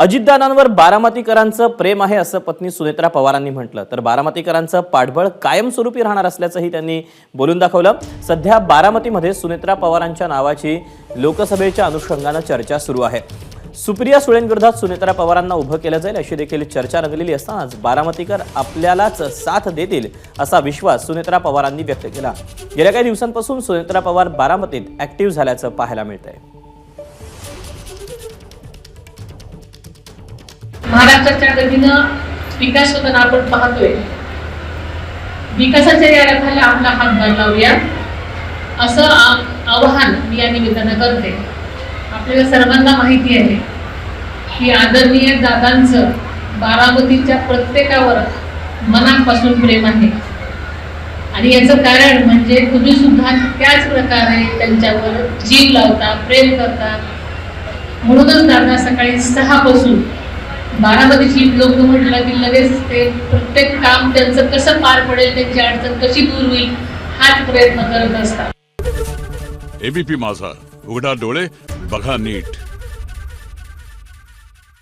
अजितदादांवर बारामतीकरांचं प्रेम आहे असं पत्नी सुनेत्रा पवारांनी म्हटलं. तर बारामतीकरांचं पाठबळ कायमस्वरूपी राहणार असल्याचंही त्यांनी बोलून दाखवलं. सध्या बारामतीमध्ये सुनेत्रा पवारांच्या नावाची लोकसभेच्या अनुषंगानं चर्चा सुरू आहे. सुप्रिया सुळेंविरोधात सुनेत्रा पवारांना उभं केलं जाईल अशी देखील चर्चा रंगलेली असतानाच बारामतीकर आपल्यालाच साथ देतील असा विश्वास सुनेत्रा पवारांनी व्यक्त केला. गेल्या काही दिवसांपासून सुनेत्रा पवार बारामतीत ॲक्टिव्ह झाल्याचं पाहायला मिळतंय. महाराष्ट्राच्या गतीनं विकास होताना आपण पाहतोय. विकासाच्या या रथाला आपला हातभार लावूया. असं आवाहन मी या निमित्तानं करते. आपल्याला सर्वांना माहिती आहे की आदरणीय दादांचं बारामतीच्या प्रत्येकावर मनापासून प्रेम आहे. आणि याचं कारण म्हणजे तुम्ही सुद्धा त्याच प्रकारे त्यांच्यावर जीव लावता प्रेम करता. म्हणूनच दादा सकाळी सहापासून बारामतीची लोक म्हटलं की लगेच ते प्रत्येक काम त्यांचं कसं पार पडेल त्यांची अडचण कशी दूर होईल हाच प्रयत्न करत असतात. एबीपी माझा उघडा डोळे बघा नीट.